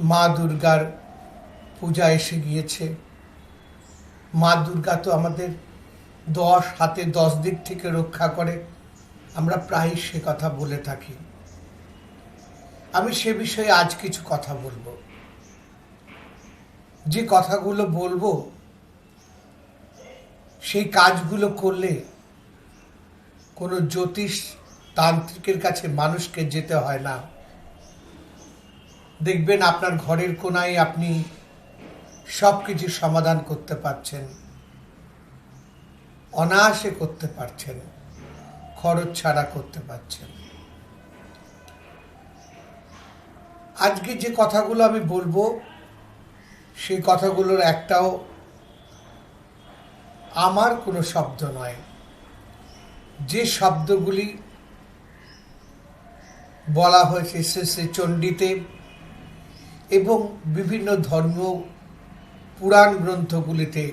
মা দুর্গার পূজা এসে গিয়েছে। মা দুর্গা তো আমাদের দশ, হাতে দশ দিক থেকে রক্ষা করে। আমরা প্রায়ই সে কথা বলে থাকি। আমি সে বিষয়ে আজ কিছু কথা বলব। যে কথাগুলো বলব, সেই কাজগুলো করলে কোনো জ্যোতিষ তান্ত্রিকের কাছে মানুষকে যেতে হয় না। দেখবেন আপনার ঘরের কোনায় আপনি সব কিছু সমাধান করতে পারছেন। অনায়াসে করতে পারছেন। খরচ ছাড়া করতে পারছেন। আজকে যে কথাগুলো আমি বলব, সেই কথাগুলোর একটাও আমার কোনো শব্দ নয়। যে শব্দগুলি বলা হয়েছে শ্রী শ্রী চণ্ডীতে এবং বিভিন্ন ধর্ম পুরাণ গ্রন্থগুলিতে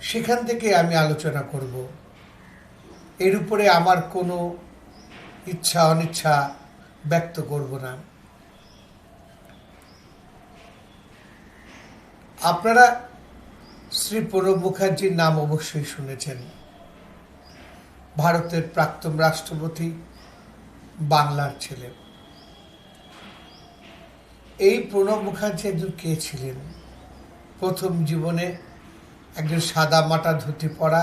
সেখান থেকে আমি আলোচনা করব। এর উপরে আমার কোনো ইচ্ছা, অনিচ্ছা ব্যক্ত করব না। আপনারা শ্রী প্রণব মুখার্জির নাম অবশ্যই শুনেছেন। ভারতের প্রাক্তন রাষ্ট্রপতি, বাংলার ছেলে। এই প্রণব মুখার্জি একজন কে ছিলেন? প্রথম জীবনে একজন সাদা মাটা ধুতি পরা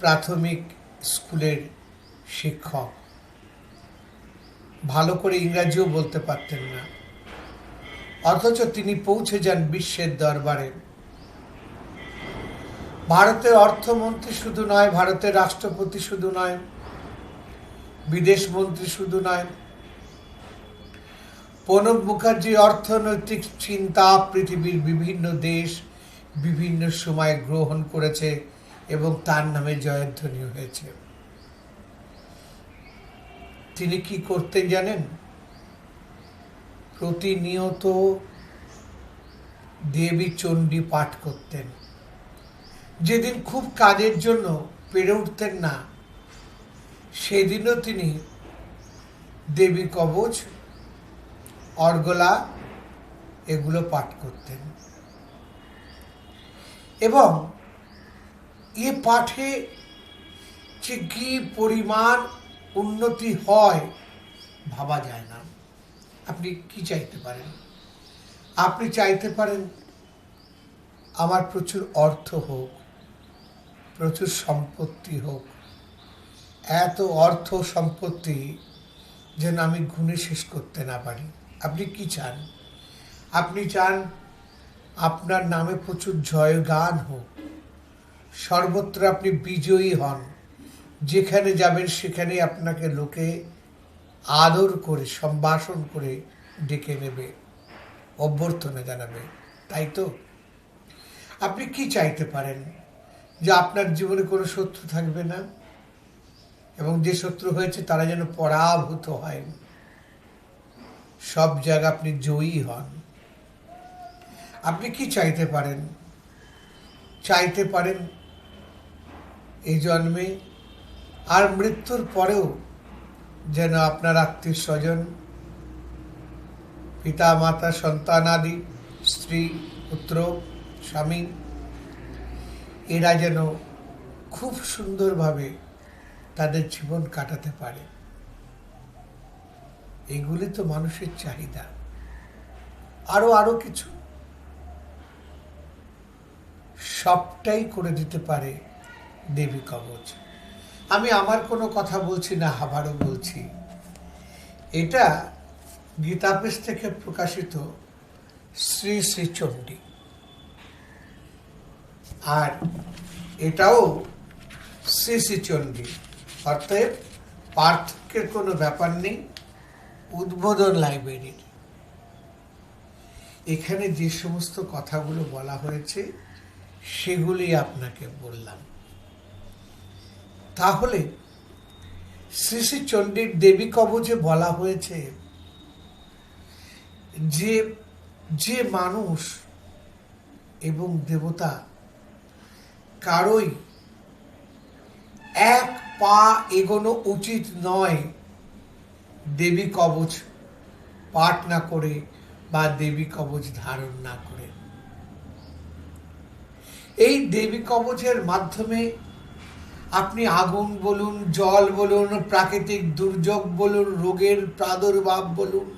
প্রাথমিক স্কুলের শিক্ষক। ভালো করে ইংরাজিও বলতে পারতেন না। অথচ তিনি পৌঁছে যান বিশ্বের দরবারে। ভারতের অর্থমন্ত্রী শুধু নয়, ভারতের রাষ্ট্রপতি শুধু নয়, বিদেশ মন্ত্রী শুধু নয় প্রণব মুখার্জি অর্থনৈতিক চিন্তা পৃথিবীর বিভিন্ন দেশ বিভিন্ন সময় গ্রহণ করেছে এবং তার নামে জয়ধ্বনি হয়েছে। তিনি কি করতেন জানেন? প্রতিনিয়ত দেবী চণ্ডী পাঠ করতেন। যেদিন খুব কাজের জন্য পেরে উঠতেন না, সেদিনও তিনি দেবী কবচ অর্গলা এগুলো পাঠ করতেন। এবং এ পাঠে যে কি পরিমাণ উন্নতি হয় ভাবা যায় না। আপনি কি চাইতে পারেন? আপনি চাইতে পারেন আমার প্রচুর অর্থ হোক, প্রচুর সম্পত্তি হোক, এত অর্থ সম্পত্তি যেন আমি গুণে শেষ করতে না পারি। আপনি কি চান? আপনি চান আপনার নামে প্রচুর জয়গান হোক। সর্বত্র আপনি বিজয়ী হন। যেখানে যাবেন সেখানে আপনাকে লোকে আদর করে, সম্ভাষণ করে ডেকে নেবে, অভ্যর্থনা জানাবে। তাই তো? আপনি কি চাইতে পারেন যে আপনার জীবনে কোনো শত্রু থাকবে না? এবং যে শত্রু হয়েছে তারা যেন পরাভূত হয়। সব জায়গা আপনি জয়ী হন। আপনি কি চাইতে পারেন? চাইতে পারেন এই জন্মে আর মৃত্যুর পরেও যেন আপনার আত্মীয় স্বজন পিতা, মাতা সন্তানাদি স্ত্রী, পুত্র, স্বামী, এরা যেন খুব সুন্দরভাবে তাদের জীবন কাটাতে পারে। এগুলি তো মানুষের চাহিদা। আরও আরও কিছু। সবটাই করে দিতে পারে দেবী কবচ। আমি আমার কোনো কথা বলছি না, আবারও বলছি। এটা গীতাপেশ থেকে প্রকাশিত শ্রী শ্রী চণ্ডী। আর এটাও শ্রী শ্রী চণ্ডী। অর্থাৎ পার্থক্যের কোনো ব্যাপার নেই। উদ্বোধন লাইব্রেরির এখানে যে সমস্ত কথাগুলো বলা হয়েছে, সেগুলি আপনাকে বললাম। তাহলে শ্রী শ্রী চণ্ডীর দেবী কবচে বলা হয়েছে যে যে মানুষ এবং দেবতা কারোই এক পা এগোনো উচিত নয় দেবী কবচ পাঠ না করে বা দেবী কবচ ধারণ না করে। এই দেবী কবচের মাধ্যমে আপনি আগুন বলুন, জল বলুন, প্রাকৃতিক দুর্যোগ বলুন, রোগের প্রাদুর্ভাব বলুন,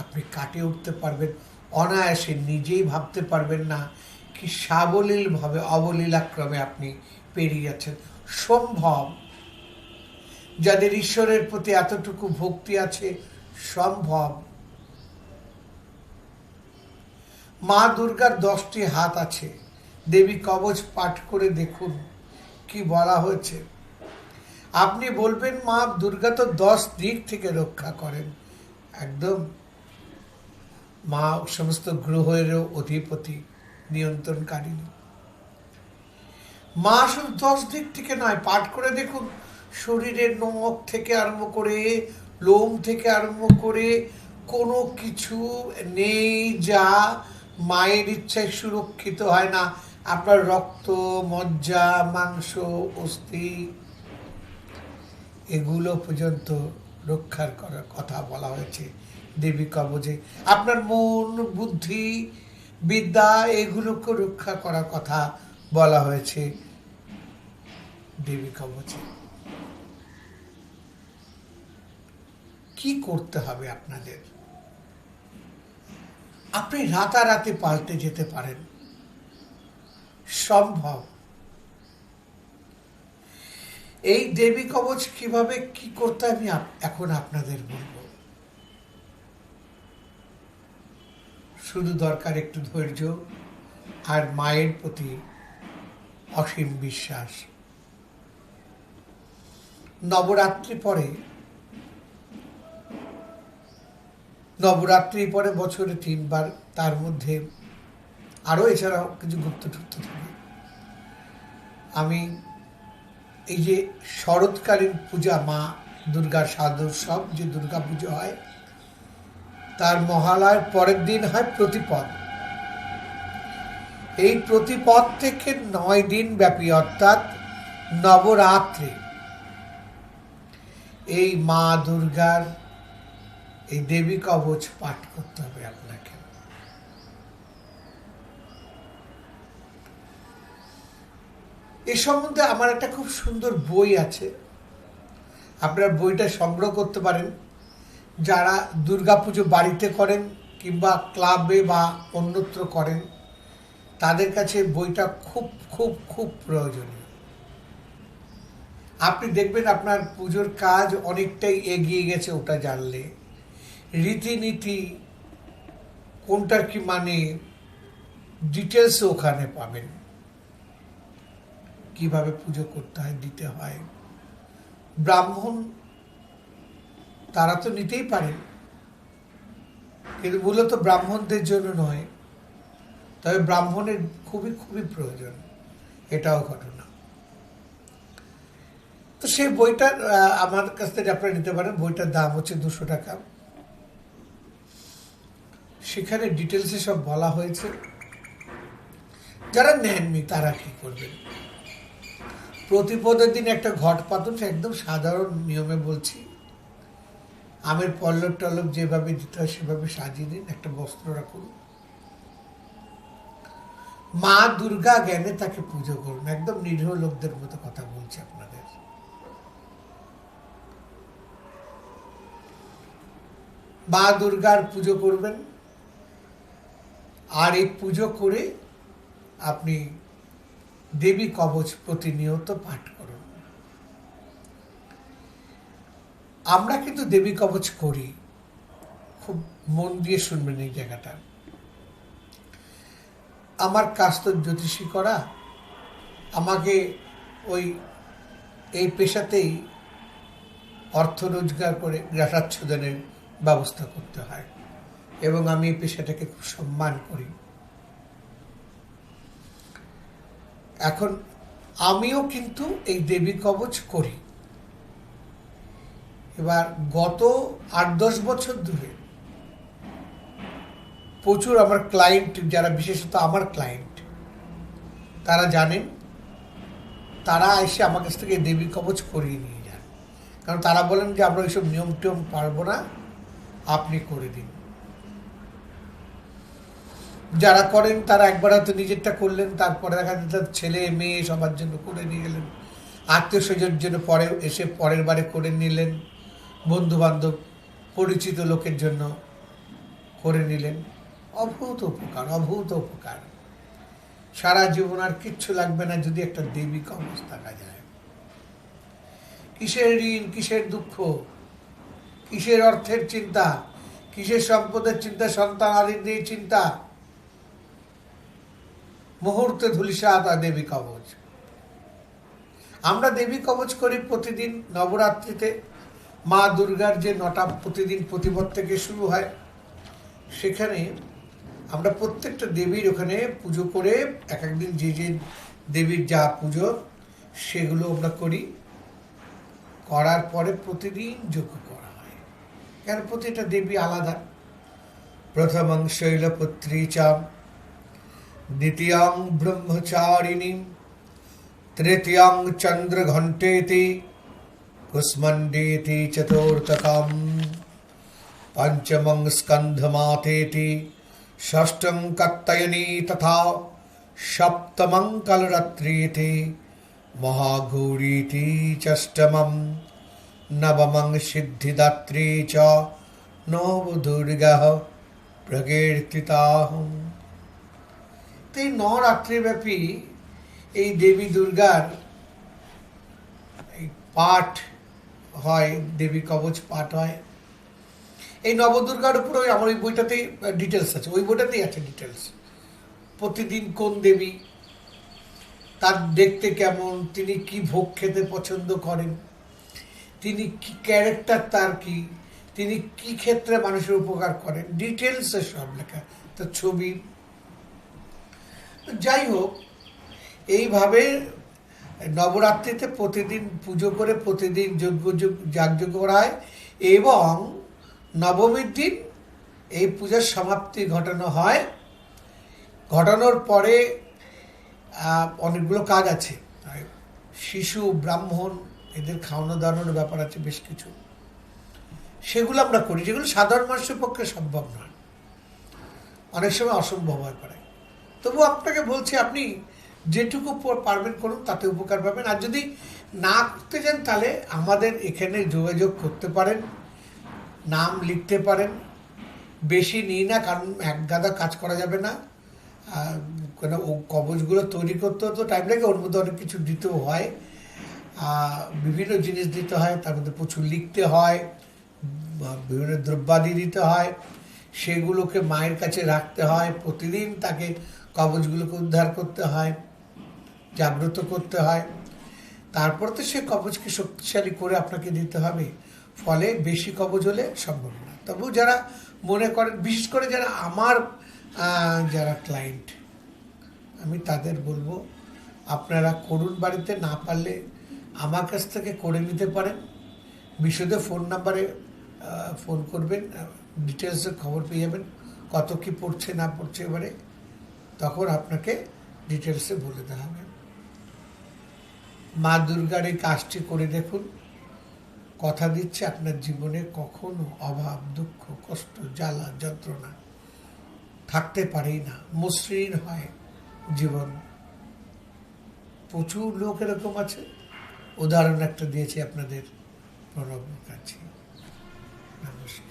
আপনি কাটিয়ে উঠতে পারবেন। অনায়াসে নিজেই ভাবতে পারবেন না কি সাবলীলভাবে, অবলীলাক্রমে আপনি পেরিয়ে যাচ্ছেন। সম্ভব যাদের ঈশ্বরের প্রতি এতটুকু ভক্তি আছে, সম্ভব। মা দুর্গার দশটি হাত আছে। দেবী কবচ পাঠ করে দেখুন কি বলা হয়েছে। আপনি বলবেন, মা, দুর্গা তো দশ দিক থেকে রক্ষা করেন। একদম। মা সমস্ত গ্রহেরও অধিপতি নিয়ন্ত্রণকারী মা শুধু দশ দিক থেকে নয়, পাঠ করে দেখুন। শরীরের নখ থেকে আরম্ভ করে লোম থেকে আরম্ভ করে কোনো কিছু নেই যা মায়ের ইচ্ছায় সুরক্ষিত হয় না। আপনার রক্ত, মজ্জা, মাংস, অস্থি, এগুলো পর্যন্ত রক্ষার করার কথা বলা হয়েছে দেবী কবজে। আপনার মন, বুদ্ধি, বিদ্যা এগুলোকে রক্ষা করার কথা বলা হয়েছে দেবী কবচে কি করতে হবে আপনাদের? আপনি রাতারাতি পাল্টে যেতে পারেন। সম্ভব। এই দেবী কবচ কীভাবে কি করতে আমি এখন আপনাদের বলব। শুধু দরকার একটু ধৈর্য আর মায়ের প্রতি অসীম বিশ্বাস। নবরাত্রি পরে নবরাত্রি পরে বছরে তিনবার তার মধ্যে আরও এছাড়াও কিছু গুপ্ত টুপ্ত থাকে। আমি এই যে শরৎকালীন পূজা, মা দুর্গার সাদোৎসব যে দুর্গা পুজো হয়, তার মহালয়ের পরের দিন হয় প্রতিপদ। এই প্রতিপদ থেকে নয় দিন ব্যাপী অর্থাৎ নবরাত্রি। এই মা দুর্গার এই দেবী কবচ পাঠ করতে হবে আপনাকে। এ সম্বন্ধে আমার একটা খুব সুন্দর বই আছে। আপনার বইটা সংগ্রহ করতে পারেন। যারা দুর্গাপুজো বাড়িতে করেন কিংবা ক্লাবে বা অন্যত্র করেন, তাদের কাছে বইটা খুব খুব খুব প্রয়োজনীয়। আপনি দেখবেন আপনার পুজোর কাজ অনেকটাই এগিয়ে গেছে ওটা জানলে। রীতিনীতি কোনটার কি মানে? ডিটেলস ওখানে পাবেন। কীভাবে পুজো করতে হয়, দিতে হয়। ব্রাহ্মণ তারা তো নিতেই পারে। কিন্তু মূলত ব্রাহ্মণদের জন্য নয়। তবে ব্রাহ্মণের খুবই খুবই প্রয়োজন। এটাও ঘটনা। তো সেই বইটার আমার কাছ থেকে আপনারা নিতে পারেন। বইটার দাম হচ্ছে দুশো টাকা। সেখানে ডিটেলসে সব বলা হয়েছে। যারা নেননি, তারা কি করবেন? প্রতিপদের দিন একটা ঘট পাতন সে একদম সাধারণ নিয়মে বলছি। আমের পল্লব টল্লব যেভাবে দিতে হয়, সেভাবে সাজিয়ে দিন একটা বস্ত্র রাখুন। মা দুর্গা জ্ঞানে তাকে পুজো করুন, একদম নিরীহ লোকদের মতো কথা বলছি আপনাদের। মা দুর্গার পুজো করবেন আর এই পুজো করে আপনি দেবী কবচ প্রতিনিয়ত পাঠ করুন। আমরা কিন্তু দেবী কবচ করি। খুব মন দিয়ে শুনবেন এই জায়গাটা। আমার কাজ তো জ্যোতিষী করা। আমাকে ওই, এই পেশাতেই অর্থ রোজগার করে গ্রাসাচ্ছদনের ব্যবস্থা করতে হয়। এবং আমি এই পেশাটাকে খুব সম্মান করি। এখন আমিও কিন্তু এই দেবী কবচ করি। এবার গত আট দশ বছর ধরে প্রচুর আমার ক্লায়েন্ট যারা বিশেষত আমার ক্লায়েন্ট তারা জানেন, তারা এসে আমার কাছ থেকে দেবী কবচ করিয়ে নিয়ে যান। কারণ তারা বলেন যে আমরা ওইসব নিয়ম টিয়ম পারব না, আপনি করে দিন। যারা করেন, তারা একবার হয়তো নিজেরটা করলেন, তারপরে দেখা যাচ্ছে তার ছেলে, মেয়ে সবার জন্য করে নিয়ে গেলেন। আত্মীয় স্বজনের জন্য পরে এসে পরের বারে করে নিলেন। বন্ধু বান্ধব পরিচিত লোকের জন্য করে নিলেন। অভূত উপকার অভূত উপকার। সারা জীবন আর কিচ্ছু লাগবে না যদি একটা দেবী কবচ থাকা যায়। কিসের ঋণ, কিসের দুঃখ, কিসের অর্থের চিন্তা, কিসের সম্পদের চিন্তা, সন্তান আদির চিন্তা মুহূর্তে ধুলিসাত আর দেবী কবচ। আমরা দেবী কবচ করি প্রতিদিন নবরাত্রিতে। মা দুর্গার যে নটা প্রতিদিন প্রতিপদ থেকে শুরু হয়, সেখানে আমরা প্রত্যেকটা দেবীর ওখানে পুজো করে এক একদিন যে যে দেবীর যা পুজো, সেগুলো আমরা করি। করার পরে প্রতিদিন যোগ্য করা হয়। কেন? প্রতিটা দেবী আলাদা। প্রথমং শৈলপুত্রী চ দ্বিতীয়ং ব্রহ্মচারিণী তৃতীয়ং চন্দ্রঘণ্টেতি কুষ্মণ্ডেতি চতুর্থকম পঞ্চমং স্কন্ধমাতেতি ষষ্ঠং কত্তয়নী তথা সপ্তমং কলরাত্রিতি মহাগৌরীতি ষষ্ঠমং নবমং সিদ্ধিদাত্রী চ নবদুর্গা প্রকীর্তিতাহ এই নরাত্রিব্যাপী এই দেবী দুর্গার পাঠ হয়, দেবী কবচ পাঠ হয়। এই নবদুর্গার উপরে আমার ওই বইটাতেই ডিটেলস আছে। ওই বইটাতেই আছে ডিটেলস প্রতিদিন কোন দেবী, তার দেখতে কেমন, তিনি কি ভোগ খেতে পছন্দ করেন, তিনি কি ক্যারেক্টার তার কি, তিনি কি ক্ষেত্রে মানুষের উপকার করেন। ডিটেলসে সব লেখা। তার ছবি যাই হোক, এইভাবে নবরাত্রিতে প্রতিদিন পুজো করে প্রতিদিন যজ্ঞ যাগযজ্ঞ করা হয় এবং নবমীর দিন এই পূজার সমাপ্তি ঘটানো হয়। ঘটানোর পরে অনেকগুলো কাজ আছে। শিশু, ব্রাহ্মণ, এদের খাওয়ানো দাওয়ানোর ব্যাপার আছে বেশ কিছু। সেগুলো আমরা করি, যেগুলো সাধারণ মানুষের পক্ষে সম্ভব নয়। অনেক সময় অসম্ভব হয়ে পড়ে তবু আপনাকে বলছি, আপনি যেটুকু পারবেন করুন, তাতে উপকার পাবেন। আর যদি না করতে চান, তাহলে আমাদের এখানে যোগাযোগ করতে পারেন, নাম লিখতে পারেন। বেশি নিই না, কারণ এক গাদা কাজ করা যাবে না। কেন ও কবচগুলো তৈরি করতে তো টাইম লাগে, ওর মধ্যে অনেক কিছু দিতেও হয়। বিভিন্ন জিনিস দিতে হয়, তার মধ্যে প্রচুর লিখতে হয় বিভিন্ন দ্রব্যাদি দিতে হয়। সেগুলোকে মায়ের কাছে রাখতে হয়, প্রতিদিন তাকে কবচগুলোকে উদ্ধার করতে হয়, জাগ্রত করতে হয়। তারপর তো সে কবচকে শক্তিশালী করে আপনাকে দিতে হবে। ফলে বেশি কবচ হলে সম্ভব না। তবু যারা মনে করেন, বিশেষ করে যারা আমার যারা ক্লায়েন্ট আমি তাদের বলব, আপনারা করুন বাড়িতে, না পারলে আমার কাছ থেকে করে নিতে পারেন। বিশদে ফোন নাম্বারে ফোন করবেন ডিটেলসের খবর পেয়ে যাবেন, কত কি পড়ছে, না পড়ছে এবারে। তখন আপনাকে ডিটেলসে বলে দেওয়া হবে। মা দুর্গার এই কাজটি করে দেখুন। কথা দিচ্ছে আপনার জীবনে কখনো অভাব, দুঃখ, কষ্ট, জ্বালা, যন্ত্রণা থাকতে পারেই না। মসৃণ হয় জীবন। প্রচুর লোক এরকম আছে। উদাহরণ একটা দিয়েছি আপনাদের প্রণব মুখার্জি। নমস্কার।